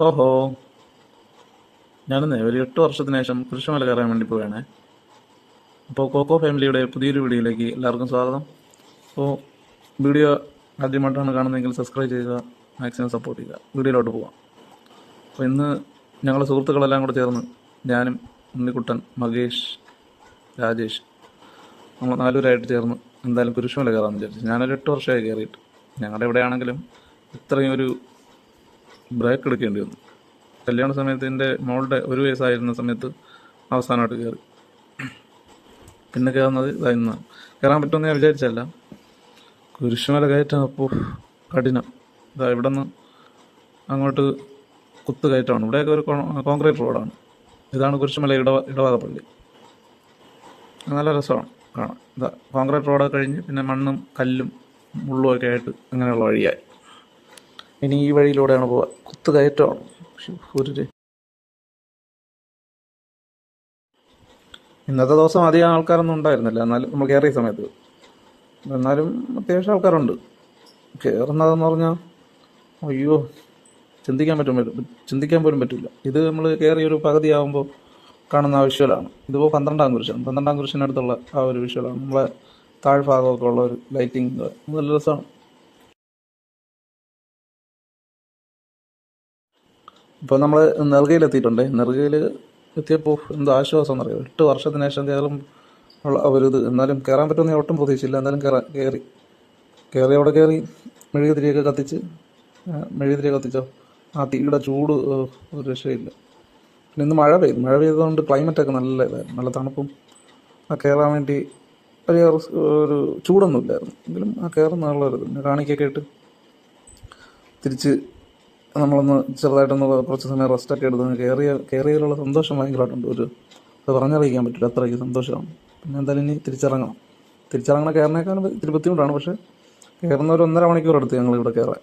ഓഹോ. ഞാനെന്നേ ഒരു എട്ട് വർഷത്തിന് ശേഷം കുരിശുമല കയറാൻ വേണ്ടി പോവുകയാണേ. അപ്പോൾ കോക്കോ ഫാമിലിയുടെ പുതിയൊരു വീഡിയോയിലേക്ക് എല്ലാവർക്കും സ്വാഗതം. അപ്പോൾ വീഡിയോ ആദ്യമായിട്ടാണ് കാണുന്നതെങ്കിൽ സബ്സ്ക്രൈബ് ചെയ്യുക മാക്സിമം സപ്പോർട്ട് ചെയ്യുക. വീഡിയോയിലോട്ട് പോവാം. അപ്പോൾ ഇന്ന് ഞങ്ങളെ സുഹൃത്തുക്കളെല്ലാം കൂടെ ചേർന്ന് ഞാനും ഉണ്ണിക്കുട്ടൻ മകേഷ് രാജേഷ് നമ്മൾ നാലുപേരായിട്ട് ചേർന്ന് എന്തായാലും കുരിശുമല കയറാമെന്ന് വിചാരിച്ചു. ഞാനൊരു എട്ട് വർഷമായി കയറിയിട്ട്. ഞങ്ങളുടെ എവിടെയാണെങ്കിലും ഇത്രയും ഒരു ബ്രേക്ക് എടുക്കേണ്ടി വന്നു. കല്യാണ സമയത്ത് എന്റെ മോളുടെ ഒരു വയസ്സായിരുന്ന സമയത്ത് അവസാനമായിട്ട് കയറി. പിന്നെ കയറുന്നത് ഇതായിരുന്നു കയറാൻ പറ്റുമെന്ന് ഞാൻ വിചാരിച്ചല്ല കുരിശുമല കയറ്റം അപ്പോൾ കഠിനം. ഇതാ ഇവിടെ നിന്ന് അങ്ങോട്ട് കുത്ത് കയറ്റമാണ്. ഇവിടെയൊക്കെ ഒരു കോൺക്രീറ്റ് റോഡാണ്. ഇതാണ് കുരിശുമല ഇടവ ഇടവകപ്പള്ളി നല്ല രസമാണ് കാണാം ഇതാ കോൺക്രീറ്റ് റോഡ് കഴിഞ്ഞ് പിന്നെ മണ്ണും കല്ലും മുള്ളും ഒക്കെ ആയിട്ട് അങ്ങനെയുള്ള വഴിയായി. ഇനി ഈ വഴിയിലൂടെയാണ് പോവുക. കുത്തുകയറ്റമാണ് ഒരു ഇന്നത്തെ ദിവസം അധികം ആൾക്കാരൊന്നും ഉണ്ടായിരുന്നില്ല. എന്നാലും നമ്മൾ കയറിയ സമയത്ത്. എന്നാലും അത്യാവശ്യം ആൾക്കാരുണ്ട്. കയറുന്നതെന്ന് പറഞ്ഞാൽ അയ്യോ ചിന്തിക്കാൻ പറ്റും ചിന്തിക്കാൻ പോലും പറ്റില്ല. ഇത് നമ്മൾ കയറിയൊരു ഒരു പകുതി ആകുമ്പോൾ കാണുന്ന ആ വിഷ്വലാണ്. ഇതിപ്പോൾ പന്ത്രണ്ടാം കുരിശാണ്. പന്ത്രണ്ടാം കുരിശിനടുത്തുള്ള ആ ഒരു വിഷ്വലാണ്. നമ്മളെ താഴ്ഭാഗമൊക്കെ ഉള്ള ഒരു ലൈറ്റിംഗ് നല്ല രസമാണ്. ഇപ്പോൾ നമ്മൾ നെറുകയിലെത്തിയിട്ടുണ്ട് നെറുകയിൽ എത്തിയപ്പോൾ എന്ത് ആശ്വാസം എന്നറിയോ എട്ട് വർഷത്തിന് ശേഷം കേരളം ഉള്ള അവരിത് ഒരു എന്നാലും കയറാൻ പറ്റുമെന്ന് ഒട്ടും പ്രതീക്ഷിച്ചില്ല. എന്നാലും കയറാൻ കയറി കയറി അവിടെ കയറി മെഴുകുതിരിയൊക്കെ കത്തിച്ച് മെഴുകുതിരി കത്തിച്ചോ? ആ തീയുടെ ചൂട് ഒരു രക്ഷയില്ല. പിന്നെ ഇന്ന് മഴ പെയ്തു. മഴ പെയ്തതുകൊണ്ട് ക്ലൈമറ്റൊക്കെ നല്ല ഇതായിരുന്നു നല്ല തണുപ്പും ആ കയറാൻ വേണ്ടി ഒരു ചൂടൊന്നും ഇല്ലായിരുന്നു എങ്കിലും ആ കയറുന്ന ഒരു പിന്നെ കാണിക്കൊക്കെ ഇട്ട് തിരിച്ച് നമ്മളൊന്ന് ചെറുതായിട്ടൊന്ന് കുറച്ച് സമയം റെസ്റ്റൊക്കെ എടുത്ത് കയറിയ കയറിയതിലുള്ള സന്തോഷം ഭയങ്കരമായിട്ടുണ്ട്. ഒരു അത് പറഞ്ഞറിയിക്കാൻ പറ്റില്ല. അത്രയ്ക്ക് സന്തോഷമാണ്. പിന്നെ എന്തായാലും ഇനി തിരിച്ചിറങ്ങണം. തിരിച്ചിറങ്ങണ കയറിനേക്കാളും ഇത്തിരി ബുദ്ധിമുട്ടാണ്. പക്ഷേ കയറുന്ന ഒരു ഒന്നര മണിക്കൂർ എടുത്ത് ഞങ്ങൾ ഇവിടെ കയറാൻ.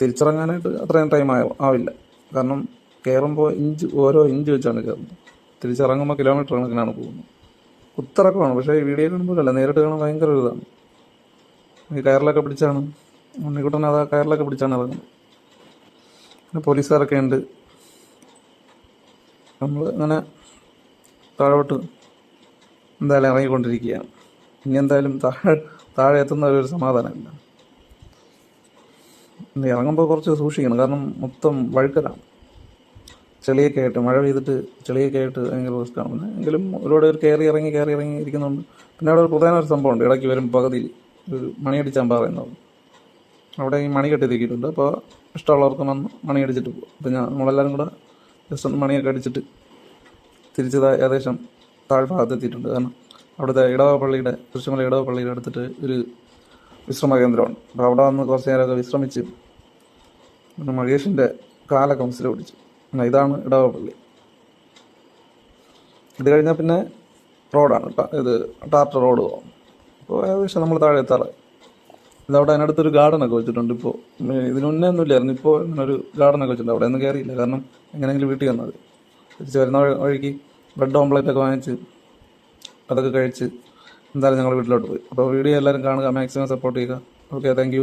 തിരിച്ചിറങ്ങാനായിട്ട് അത്രയും ടൈം ആയ ആവില്ല. കാരണം കയറുമ്പോൾ ഇഞ്ച് ഓരോ ഇഞ്ച് വെച്ചാണ് കയറുന്നത്. തിരിച്ചിറങ്ങുമ്പോൾ കിലോമീറ്റർ കണക്കിനാണ് പോകുന്നത്. കുത്തിറക്കമാണ്. പക്ഷേ വീഡിയോ കാണുമ്പോഴല്ല നേരിട്ട് കാണാൻ ഭയങ്കര ഇതാണ്. ഈ കയറിലൊക്കെ പിടിച്ചാണ്. ഉണ്ണിക്കുട്ടൻ അതാ കയറിലൊക്കെ പിടിച്ചാണ് ഇറങ്ങുന്നത്. പിന്നെ പോലീസുകാരൊക്കെ ഉണ്ട്. നമ്മൾ അങ്ങനെ താഴോട്ട് എന്തായാലും ഇറങ്ങിക്കൊണ്ടിരിക്കുകയാണ്. ഇനി എന്തായാലും താഴെ താഴെ എത്തുന്ന ഒരു സമാധാനമില്ല. ഇറങ്ങുമ്പോൾ കുറച്ച് സൂക്ഷിക്കണം. കാരണം മൊത്തം വഴുക്കലാണ്. ചെളിയൊക്കെ ആയിട്ട് മഴ പെയ്തിട്ട് ചെളിയൊക്കെ ആയിട്ട് ഭയങ്കര റിസ്ക്കാണ് പിന്നെ എങ്കിലും ഒരുപാട് പേർ കയറി ഇറങ്ങി കയറി ഇറങ്ങി ഇരിക്കുന്നുണ്ട്. പിന്നെ അവിടെ ഒരു പ്രധാന ഒരു സംഭവമുണ്ട്. ഇടയ്ക്ക് വരും പകുതിയിൽ. ഒരു മണിയടിച്ചാൻ പറയുന്നത് അവിടെ ഈ മണി കെട്ടി തൂക്കിയിട്ടുണ്ട് അപ്പോൾ ഇഷ്ടമുള്ളവർക്ക് വന്ന് മണി അടിച്ചിട്ട് പോകും അപ്പോൾ ഞാൻ നമ്മളെല്ലാവരും കൂടെ ജസ്റ്റ് ഒന്ന് മണിയൊക്കെ അടിച്ചിട്ട് തിരിച്ച് ഏകദേശം താഴ്ഭാഗത്ത് എത്തിയിട്ടുണ്ട്. കാരണം അവിടുത്തെ ഇടവ പള്ളിയുടെ തൃശ്ശൂമല ഇടവ പള്ളിയുടെ അടുത്തിട്ട് ഒരു വിശ്രമ കേന്ദ്രമാണ് അപ്പോൾ അവിടെ വന്ന് കുറച്ച് നേരമൊക്കെ വിശ്രമിച്ച് പിന്നെ മഹേഷിന്റെ കാലൊക്കെ മനസ്സിൽ പിടിച്ചു പിന്നെ ഇതാണ് ഇടവ പള്ളി. ഇത് കഴിഞ്ഞാൽ പിന്നെ റോഡാണ്. ഇത് ടാർട്ട റോഡ് പോകും അപ്പോൾ ഏകദേശം നമ്മൾ താഴെ എത്താറായി. ഇതവിടെ അതിനടുത്തൊരു ഗാർഡനൊക്കെ വെച്ചിട്ടുണ്ട് ഇപ്പോൾ ഇതിന് മുന്നേ ഒന്നും ഇല്ലായിരുന്നു ഇപ്പോൾ ഒരു ഗാർഡനൊക്കെ വെച്ചിട്ടുണ്ട്. അവിടെ ഒന്നും കയറിയില്ല. കാരണം എങ്ങനെയെങ്കിലും വീട്ടിൽ വന്നത്. തിരിച്ച് വരുന്ന വഴി- വഴിക്ക് ബ്രെഡ് ഓംപ്ലേറ്റ് ഒക്കെ വാങ്ങിച്ച് അതൊക്കെ കഴിച്ച് എന്തായാലും ഞങ്ങൾ വീട്ടിലോട്ട് പോയി. അപ്പോൾ വീഡിയോ എല്ലാവരും കാണുക. മാക്സിമം സപ്പോർട്ട് ചെയ്യുക. Okay thank